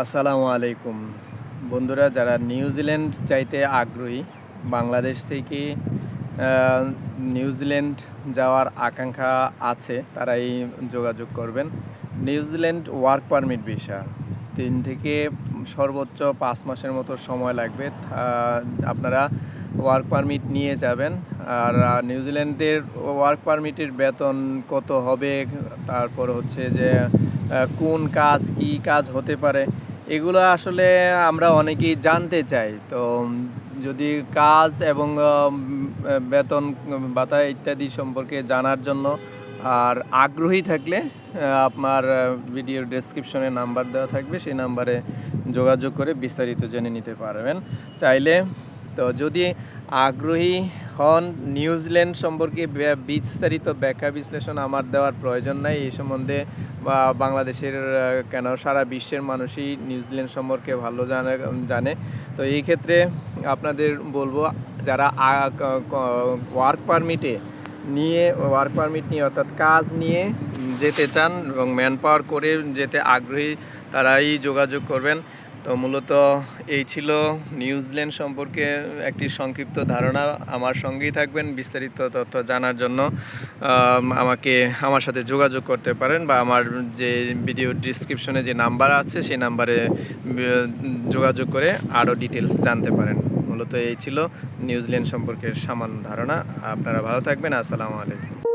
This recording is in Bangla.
আসসালামু আলাইকুম। বন্ধুরা, যারা নিউজিল্যান্ড চাইতে আগ্রহী, বাংলাদেশ থেকে নিউজিল্যান্ড যাওয়ার আকাঙ্ক্ষা আছে, তারাই যোগাযোগ করবেন। New Zealand work permit visa. তিন থেকে সর্বোচ্চ পাঁচ মাসের মতো সময় লাগবে আপনারা ওয়ার্ক পারমিট নিয়ে যাবেন। আর নিউজিল্যান্ডের ওয়ার্ক পারমিটের বেতন কত হবে? তারপর হচ্ছে যে কোন কাজ, কি কাজ হতে পারে? এগুলো আসলে আমরা অনেকেই জানতে চাই। তো যদি কাজ এবং বেতন, ভাতা ইত্যাদি সম্পর্কে জানার জন্য আর আগ্রহী থাকলে আপনার ভিডিওর ডেসক্রিপশনে নাম্বার দেওয়া থাকবে, সেই নাম্বারে যোগাযোগ করে বিস্তারিত জেনে নিতে পারবেন। চাইলে, তো যদি আগ্রহী হন নিউজিল্যান্ড সম্পর্কে বিস্তারিত ব্যাখ্যা বিশ্লেষণ আমার দেওয়ার প্রয়োজন নাই। এই সম্বন্ধে বা বাংলাদেশের কেন সারা বিশ্বের মানুষই নিউজিল্যান্ড সম্পর্কে ভালো জানে জানে। তো এই ক্ষেত্রে আপনাদের বলব, যারা ওয়ার্ক পারমিটে নিয়ে ওয়ার্ক পারমিট নিয়ে অর্থাৎ কাজ নিয়ে যেতে চান এবং ম্যান পাওয়ার করে যেতে আগ্রহী, তারাই যোগাযোগ করবেন। তো মূলত এই ছিল নিউজিল্যান্ড সম্পর্কে একটি সংক্ষিপ্ত ধারণা। আমার সঙ্গেই থাকবেন, বিস্তারিত তথ্য জানার জন্য আমাকে আমার সাথে যোগাযোগ করতে পারেন বা আমার যে ভিডিও ডিসক্রিপশনে যে নাম্বার আছে, সেই নাম্বারে যোগাযোগ করে আরও ডিটেলস জানতে পারেন। মূলত এই ছিল নিউজিল্যান্ড সম্পর্কে সামান্য ধারণা। আপনারা ভালো থাকবেন। আসসালামু আলাইকুম।